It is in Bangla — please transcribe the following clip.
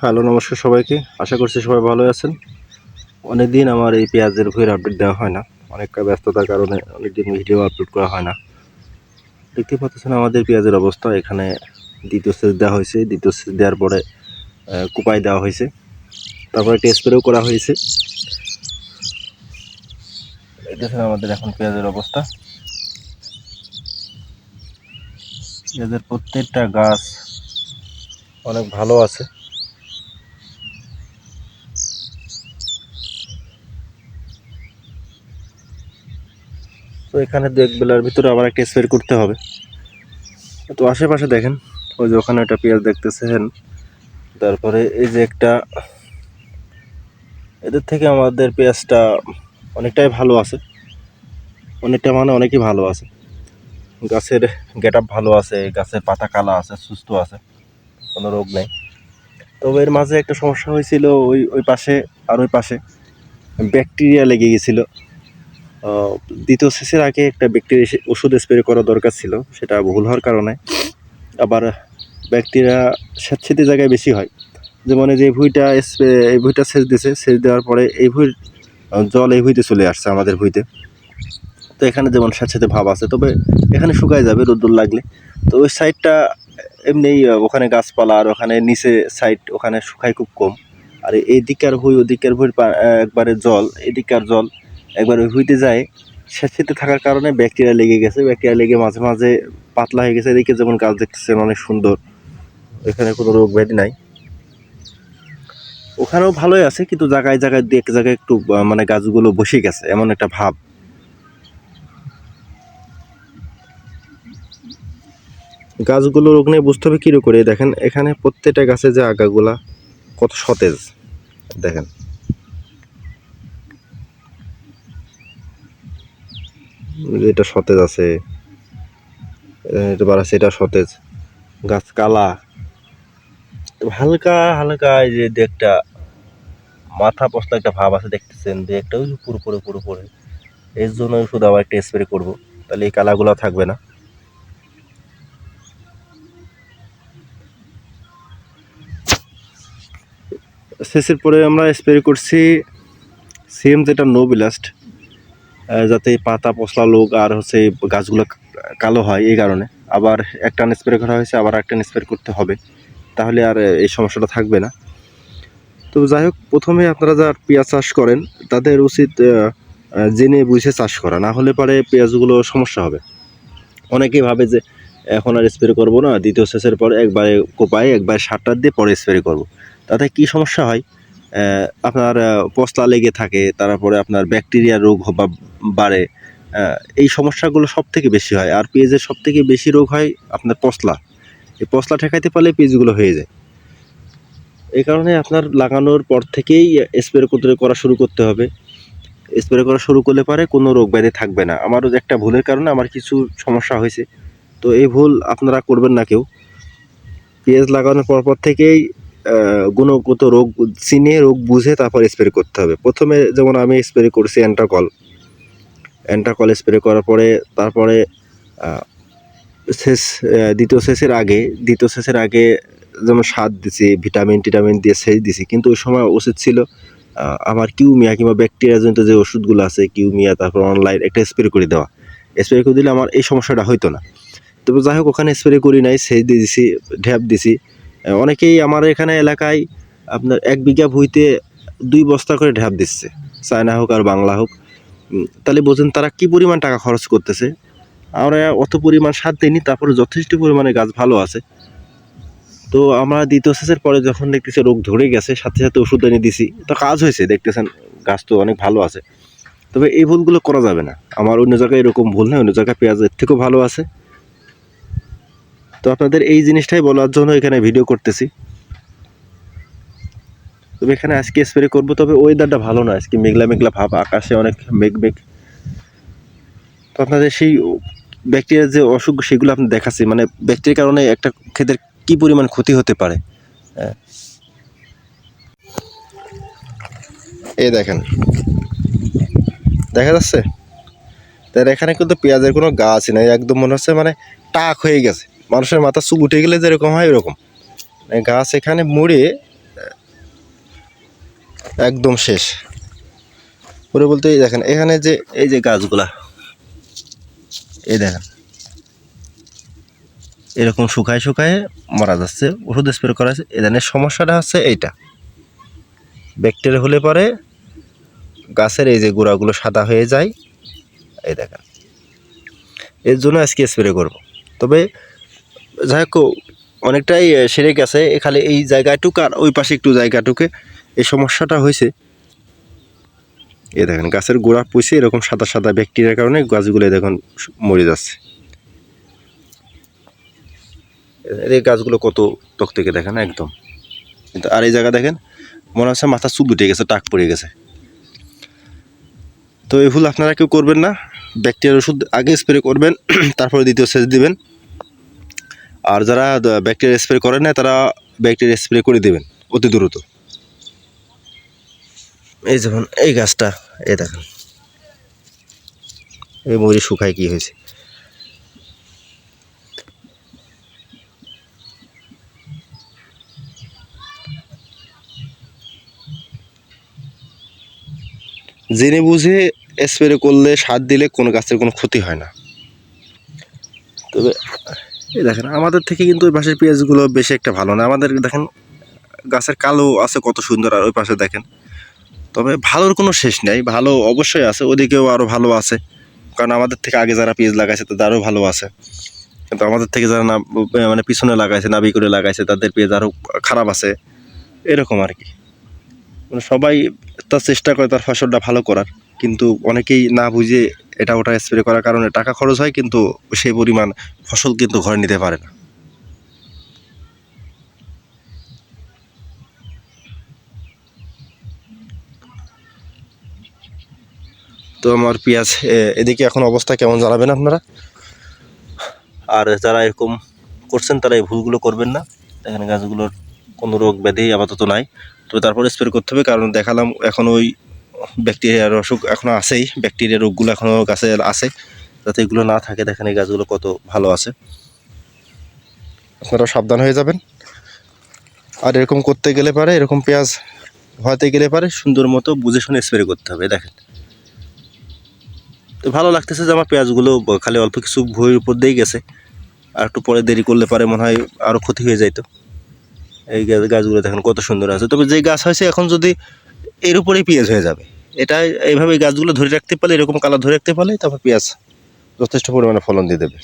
হ্যালো, নমস্কার সবাইকে। আশা করছি সবাই ভালো আছেন। অনেক দিন আমার এই পেঁয়াজের ভুঁইয়ের আপডেট দেওয়া হয় না। অনেকটা ব্যস্ততার কারণে অনেক দিন ভিডিও আপলোড করা হয় না। দেখতে পাচ্ছেন আমাদের পেঁয়াজের অবস্থা। এখানে দ্বিতীয় সেচ দেওয়া হয়েছে। দ্বিতীয় সেচ দেওয়ার পরে কুপাই দেওয়া হয়েছে। তারপরে টেস্ট স্প্রেও করা হয়েছে। দেখেন আমাদের এখন পেঁয়াজের অবস্থা। পেঁয়াজের প্রত্যেকটা গাছ অনেক ভালো আছে। তো এখানে দু এক বেলার ভিতরে আবার একটা স্প্রে করতে হবে। তো আশেপাশে দেখেন, ওই যে ওখানে একটা পেঁয়াজ দেখতেছেন। তারপরে এই যে একটা, এদের থেকে আমাদের পেঁয়াজটা অনেকটাই ভালো আছে। অনেকটা মানে অনেকই ভালো আছে। গাছের গেট ভালো আছে, গাছের পাতা কালা আছে, সুস্থ আছে, কোনো রোগ নেই। তবে এর মাঝে একটা সমস্যা হয়েছিল, ওই ওই পাশে, আর ওই পাশে ব্যাকটেরিয়া লেগে গেছিল। দ্বিতীয় শেষের আগে একটা ব্যাকটেরিয়া ওষুধ স্প্রে করা দরকার ছিল, সেটা ভুল হওয়ার কারণে। আবার ব্যাকটেরিয়া স্যাঁতসেঁতে জায়গায় বেশি হয়। যেমন যে ভুঁইটা স্প্রে এই ভুঁইটা সেচ দিছে, সেচ দেওয়ার পরে এই ভুঁইর জল এই ভুঁইতে চলে আসছে আমাদের ভুঁইতে। তো এখানে যেমন স্যাঁতসেঁতে ভাব আছে, তবে এখানে শুকায় যাবে, রোদ্দুর লাগলে। তো ওই সাইডটা এমনি ওখানে গাছপালা আর ওখানে নিচে সাইড ওখানে শুকায় খুব কম। আর এই দিককার ভুঁই, ওদিকের ভুঁইর পা- একবারে জল এদিককার জল একবার ভুঁইতে যায় স্যাঁতসেঁতে থাকার কারণে ব্যাকটেরিয়া লেগে গেছে। ব্যাকটেরিয়া লেগে মাঝে মাঝে পাতলা হয়ে গেছে। এদিকে যেমন গাছ দেখতেছেন, অনেক সুন্দর। এখানে কোনো রোগ ব্যাধি নাই। ওখানেও ভালোই আছে, কিন্তু জায়গায় জায়গায় এক জায়গায় একটু মানে গাছগুলো বসে গেছে, এমন একটা ভাব। গাছগুলো রোগ নিয়ে বুঝতে হবে কী করে? দেখেন, এখানে প্রত্যেকটা গাছে যে আগাগুলা কত সতেজ, দেখেন। এটা সতেজ আছে। এটা বাড়াচ্ছে এটা সতেজ। গাছ কালা। হালকা হালকা এই যে একটা মাথা পশলা একটা ভাব আছে দেখতেছেন, দু একটা ওই যে পুরো পুরো পুরো পুরো। এর জন্য শুধু আবার একটা স্প্রে করব। তাহলে এই কালাগুলো থাকবে না। শেষের পরে আমরা স্প্রে করছি সেম যেটা নো বিলাস্ট যাতে পাতা, পশলা, লোক আর হচ্ছে গাছগুলো কালো হয়, এই কারণে। আবার একটা স্প্রে করা হয়েছে, আবার একটা স্প্রে করতে হবে। তাহলে আর এই সমস্যাটা থাকবে না। তো যাই হোক, প্রথমে আপনারা যারা পেঁয়াজ চাষ করেন, তাদের উচিত জেনে বুঝে চাষ করা। না হলে পরে পেঁয়াজগুলো সমস্যা হবে। অনেকেই ভাবে যে, এখন আর স্প্রে করব না, দ্বিতীয় সেচের পরে একবারে কোপায় একবার সারটা দিয়ে পরে স্প্রে করব। তাতে কি সমস্যা হয়? আপনার পচলা লেগে থাকে, তারপরে আপনার ব্যাকটেরিয়া রোগ বা বাড়ে এই সমস্যাগুলো সব থেকে বেশি হয়। আর পেঁয়াজের সব থেকে বেশি রোগ হয় আপনার পচলা। এই পচলা ঠেকাইতে পারলে পেঁয়াজগুলো হয়ে যায়। এই কারণে আপনার লাগানোর পর থেকেই স্প্রে করতে, করা শুরু করতে হবে। স্প্রে করা শুরু করলে পারে কোনো রোগ ব্যাধি থাকবে না। আমারও একটা ভুলের কারণে আমার কিছু সমস্যা হয়েছে। তো এই ভুল আপনারা করবেন না কেউ। পেঁয়াজ লাগানোর পর পর থেকেই গুণগত রোগ, চিনে রোগ বুঝে তারপর স্প্রে করতে হবে। প্রথমে যেমন আমি স্প্রে করছি অ্যান্টাকল অ্যান্টাকল স্প্রে করার পরে, তারপরে শেষ দ্বিতীয় শেষের আগে, দ্বিতীয় শেষের আগে যেমন সার দিছি ভিটামিন টিটামিন দিয়ে সেচ দিছি। কিন্তু ওই সময় উচিত ছিল আমার কিউমিয়া কিংবা ব্যাকটেরিয়াজনিত যে ওষুধগুলো আছে, কিউমিয়া, তারপর অনলাইন একটা স্প্রে করে দেওয়া। স্প্রে করে দিলে আমার এই সমস্যাটা হইতো না। তবে যাই হোক, ওখানে স্প্রে করি নাই সেচ দিয়ে দিছি ঢ্যাপ দিছি। অনেকেই আমার এখানে এলাকায় আপনার এক বিঘা ভুঁইতে দুই বস্তা করে ঢ্যাপ দিচ্ছে, চায়না হোক আর বাংলা হোক। তাহলে বোঝেন তারা কি পরিমাণ টাকা খরচ করতেছে? আমরা অত পরিমাণ সার দিইনি, তারপরে যথেষ্ট পরিমাণে গাছ ভালো আছে। তো আমরা দ্বিতীয় সেচের পরে যখন দেখতেছি রোগ ধরে গেছে, সাথে সাথে ওষুধ এনে দিছি, তো কাজ হয়েছে, দেখতেছেন গাছ তো অনেক ভালো আছে। তবে এই ভুলগুলো করা যাবে না। আমার অন্য জায়গায় এরকম ভুল নেই, অন্য জায়গায় পেঁয়াজের থেকেও ভালো আছে। তো আপনাদের এই জিনিসটাই বলার জন্য এখানে ভিডিও করতেছি। তবে এখানে আজকে স্প্রে করব, তবে ওয়েদারটা ভালো না, আজকে মেঘলা মেঘলা ভাব, আকাশে অনেক মেঘ মেঘ। তো আপনাদের সেই ব্যাকটেরিয়ার যে অসুখ, সেগুলো আপনি দেখাচ্ছি। মানে ব্যাকটেরিয়ার কারণে একটা ক্ষেতের কি পরিমাণ ক্ষতি হতে পারে? হ্যাঁ। এই দেখেন। দেখা যাচ্ছে? তার এখানে কিন্তু পেঁয়াজের কোনো গাছ নেই, একদম মনে হচ্ছে মানে টাক হয়ে গেছে। মানুষের মাথা চুল উঠে গেলে যেরকম হয় এরকম। মানে গাছ এখানে মুড়ে, একদম শেষ। পরে বলতে এই দেখেন, এখানে যে, এই যে গাছগুলা, এই দেখেন। এরকম শুকায় শুকায় মারা যাচ্ছে, ওষুধ স্প্রে করা আছে ধরনের সমস্যাটা হচ্ছে এইটা। ব্যাকটেরিয়া হলে পরে গাছের এই যে গোড়াগুলো সাদা হয়ে যায়। এই দেখেন। এর জন্য আজকে স্প্রে করব। তবে যাই হোক, অনেকটাই সেরে গেছে। এখানে এই জায়গাটুকু আর ওই পাশে একটু জায়গাটুকে এই সমস্যাটা হয়েছে। এ দেখেন, গাছের গোড়া পুষে এরকম সাদা সাদা ব্যাকটেরিয়ার কারণে গাছগুলো দেখুন মরে যাচ্ছে। এই গাছগুলো কত টক থেকে দেখেন, একদম। কিন্তু আর এই জায়গা দেখেন, মনে হচ্ছে মাথা চুল উঠে গেছে, টাক পড়ে গেছে। তো এই ভুল আপনারা কেউ করবেন না। ব্যাকটেরিয়ার ওষুধ আগে স্প্রে করবেন, তারপরে দ্বিতীয় সেচ দিবেন। আর যারা ব্যাকটেরিয়া স্প্রে করেন না তারা ব্যাকটেরিয়া স্প্রে করে দেবেন অতি দ্রুত। এই যেমন এই গাছটা এই দেখেন। এই মরি শুকায় কি হয়েছে? জেনে বুঝে স্প্রে করলে সার দিলে কোনো গাছের কোনো ক্ষতি হয় না। তবে এই দেখেন, আমাদের থেকে কিন্তু ওই পাশের পেঁয়াজগুলো বেশি একটা ভালো না। আমাদের দেখেন, গাছের কালো আছে কত সুন্দর, আর ওই পাশে দেখেন। তবে ভালোর কোনো শেষ নেই, ভালো অবশ্যই আছে, ওদিকেও আরও ভালো আছে। কারণ আমাদের থেকে আগে যারা পেঁয়াজ লাগাইছে তাদেরও ভালো আছে। কিন্তু আমাদের থেকে যারা না মানে পিছনে লাগাইছে নাবি করে লাগাইছে, তাদের পেঁয়াজ আরও খারাপ আছে। এরকম আর কি। মানে সবাই তার চেষ্টা করে তার ফসলটা ভালো করার। কিন্তু অনেকেই না বুঝে এটা ওটা স্প্রে করার কারণে টাকা খরচ হয়, কিন্তু সেই পরিমাণ ফসল কিন্তু ঘরে নিতে পারে না। তো আমার পেঁয়াজ এদিকে এখন অবস্থা কেমন জানাবেন আপনারা? আর যারা এরকম করছেন, তারা এই ভুলগুলো করবেন না। এখানে গাছগুলোর কোনো রোগ ব্যাধি আপাতত নাই। তবে তারপরে স্প্রে করতে হবে, কারণ দেখালাম এখন ওই ব্যাকটেরিয়ার অসুখ এখনও আছেই। ব্যাকটেরিয়া রোগগুলো এখনও গাছে আছে। যাতে এগুলো না থাকে, দেখেন এই গাছগুলো কত ভালো আছে। আপনারা সাবধান হয়ে যাবেন। আর এরকম করতে গেলে পারে, এরকম পেঁয়াজ হওয়াতে গেলে পারে, সুন্দর মতো বুঝে শুনে স্প্রে করতে হবে, দেখেন। তো ভালো লাগতেছে যে আমার পেঁয়াজগুলো খালি অল্প কিছু ভুঁইয়ের উপর দিয়ে গেছে। আর একটু পরে দেরি করলে পারে মনে হয় আরও ক্ষতি হয়ে যাইতো। এই গাছগুলো দেখেন কত সুন্দর আছে। তবে যে গাছ হয়েছে, এখন যদি এর উপরেই পেঁয়াজ হয়ে যাবে। এটা এইভাবে গাছগুলো ধরে রাখতে পারলে, এরকম কালার ধরে রাখতে পারলে তারপর পেঁয়াজ যথেষ্ট পরিমাণে ফলন দিয়ে দেবে।